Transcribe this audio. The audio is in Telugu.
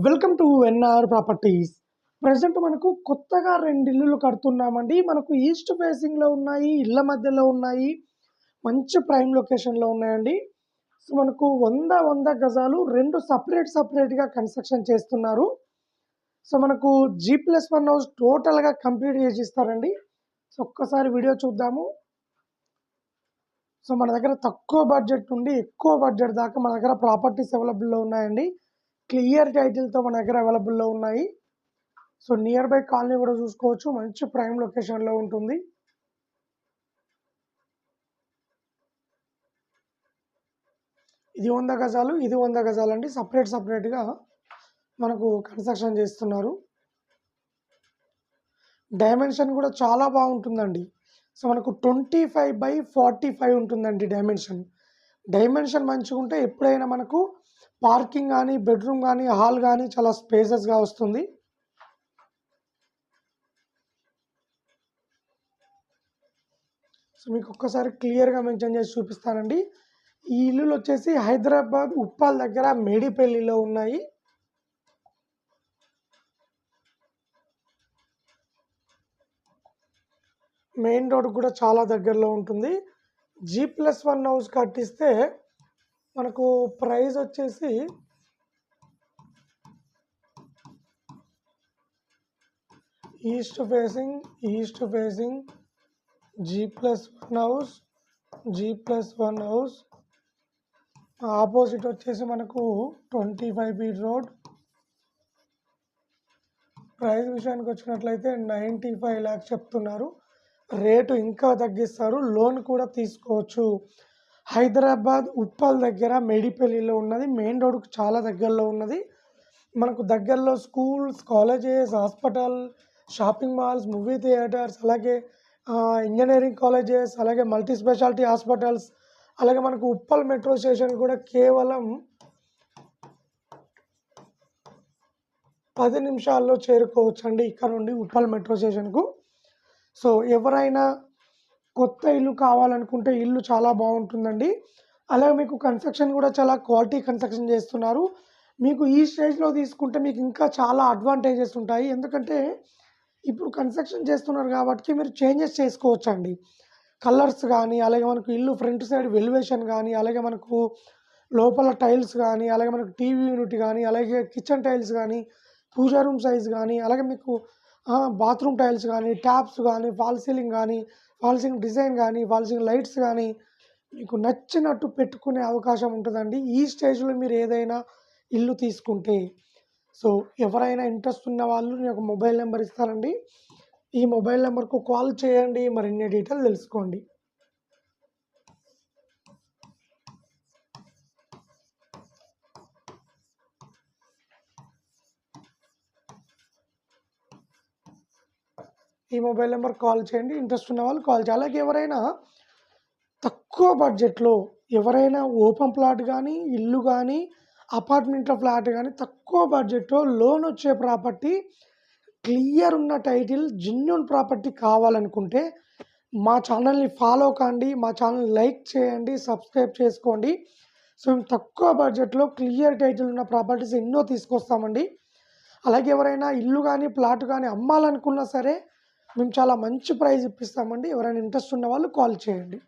Welcome to NR properties. Present మనకు కొత్తగా రెండు ఇల్లులు కడుతున్నామండి. మనకు ఈస్ట్ ఫేసింగ్లో ఉన్నాయి ఇళ్ళ మధ్యలో ఉన్నాయి మంచి ప్రైమ్ లొకేషన్లో ఉన్నాయండి. సో మనకు వంద వంద గజాలు రెండు సపరేట్ సపరేట్గా కన్స్ట్రక్షన్ చేస్తున్నారు. సో మనకు జీ ప్లస్ వన్ హౌస్ టోటల్గా కంప్లీట్ చేసి ఇస్తారండి సో ఒక్కసారి వీడియో చూద్దాము. సో మన దగ్గర తక్కువ బడ్జెట్ నుండి ఎక్కువ బడ్జెట్ దాకా మన దగ్గర ప్రాపర్టీస్ అవైలబుల్లో ఉన్నాయండి. క్లియర్ టైటిల్తో మన దగ్గర అవైలబుల్లో ఉన్నాయి. సో నియర్ బై కాలనీ కూడా చూసుకోవచ్చు. మంచి ప్రైమ్ లొకేషన్లో ఉంటుంది. ఇది వంద గజాలు ఇది వంద గజాలు అండి సపరేట్ సపరేట్గా మనకు కన్స్ట్రక్షన్ చేస్తున్నారు. డైమెన్షన్ కూడా చాలా బాగుంటుందండి. సో మనకు twenty five by forty five ఉంటుందండి డైమెన్షన్. డైమెన్షన్ మంచిగా ఉంటే ఎప్పుడైనా మనకు పార్కింగ్ కానీ బెడ్రూమ్ కానీ హాల్ కానీ చాలా స్పేసెస్గా వస్తుంది. సో మీకు ఒక్కసారి క్లియర్గా మెన్షన్ చేసి చూపిస్తానండి. ఈ ఇల్లులు వచ్చేసి హైదరాబాద్ ఉప్పాల్ దగ్గర మేడిపల్లిలో ఉన్నాయి. మెయిన్ రోడ్ కూడా చాలా దగ్గరలో ఉంటుంది. జీ ప్లస్ వన్ హౌస్ కట్టిస్తే మనకు ప్రైజ్ వచ్చేసి east facing east facing G plus one house G plus one house. Opposite వచ్చేసి మనకు twenty five feet road. Price విషయానికి వచ్చినట్లయితే నైంటీ ఫైవ్ ల్యాక్స్ చెప్తున్నారు. రేటు ఇంకా తగ్గిస్తారు. లోన్ కూడా తీసుకోవచ్చు. హైదరాబాద్ ఉప్పల్ దగ్గర మేడిపల్లిలో ఉన్నది. మెయిన్ రోడ్కు చాలా దగ్గరలో ఉన్నది. మనకు దగ్గరలో schools colleges hospital shopping malls movie theatres అలాగే ఇంజనీరింగ్ కాలేజెస్ అలాగే మల్టీ స్పెషాలిటీ హాస్పిటల్స్ అలాగే మనకు ఉప్పల్ మెట్రో స్టేషన్ కూడా కేవలం పది నిమిషాల్లో చేరుకోవచ్చు అండి ఇక్కడ నుండి ఉప్పల్ మెట్రో స్టేషన్కు. సో ఎవరైనా కొత్త ఇల్లు కావాలనుకుంటే ఇల్లు చాలా బాగుంటుందండి. అలాగే మీకు కన్స్ట్రక్షన్ కూడా చాలా క్వాలిటీ కన్స్ట్రక్షన్ చేస్తున్నారు. మీకు ఈ స్టేజ్లో తీసుకుంటే మీకు ఇంకా చాలా అడ్వాంటేజెస్ ఉంటాయి. ఎందుకంటే ఇప్పుడు కన్స్ట్రక్షన్ చేస్తున్నారు కాబట్టి మీరు చేంజెస్ చేసుకోవచ్చు అండి కలర్స్ కానీ అలాగే మనకు ఇల్లు ఫ్రంట్ సైడ్ వెలివేషన్ కానీ అలాగే మనకు లోపల టైల్స్ కానీ అలాగే మనకు టీవీ యూనిట్ కానీ అలాగే కిచెన్ టైల్స్ కానీ పూజా రూమ్ సైజ్ కానీ అలాగే మీకు బాత్రూమ్ టైల్స్ కానీ ట్యాప్స్ కానీ ఫాల్ సీలింగ్ కానీ ఫాల్ సీలింగ్ డిజైన్ కానీ ఫాల్ సీలింగ్ లైట్స్ కానీ మీకు నచ్చినట్టు పెట్టుకునే అవకాశం ఉంటుందండి. ఈ స్టేజ్లో మీరు ఏదైనా ఇల్లు తీసుకుంటే. సో ఎవరైనా ఇంట్రెస్ట్ ఉన్న వాళ్ళు నేను ఒక మొబైల్ నెంబర్ ఇస్తానండి ఈ మొబైల్ నెంబర్కు కాల్ చేయండి. మరిన్ని డీటెయిల్ తెలుసుకోండి. ఈ మొబైల్ నెంబర్ కాల్ చేయండి. ఇంట్రెస్ట్ ఉన్న వాళ్ళు కాల్ చేయాలి. అలాగే ఎవరైనా తక్కువ బడ్జెట్లో ఎవరైనా ఓపెన్ ప్లాట్ కానీ ఇల్లు కానీ అపార్ట్మెంట్లో ఫ్లాట్ కానీ తక్కువ బడ్జెట్లో లోన్ వచ్చే ప్రాపర్టీ క్లియర్ ఉన్న టైటిల్ జెన్యున్ ప్రాపర్టీ కావాలనుకుంటే మా ఛానల్ని ఫాలో కండి. మా ఛానల్ లైక్ చేయండి. సబ్స్క్రైబ్ చేసుకోండి. సో మేము తక్కువ బడ్జెట్లో క్లియర్ టైటిల్ ఉన్న ప్రాపర్టీస్ ఎన్నో తీసుకొస్తామండి. అలాగే ఎవరైనా ఇల్లు కానీ ప్లాట్ కానీ అమ్మాలనుకున్నా సరే మేము చాలా మంచి ప్రైజ్ ఇప్పిస్తామండి. ఎవరైనా ఇంట్రెస్ట్ ఉన్న వాళ్ళు కాల్ చేయండి.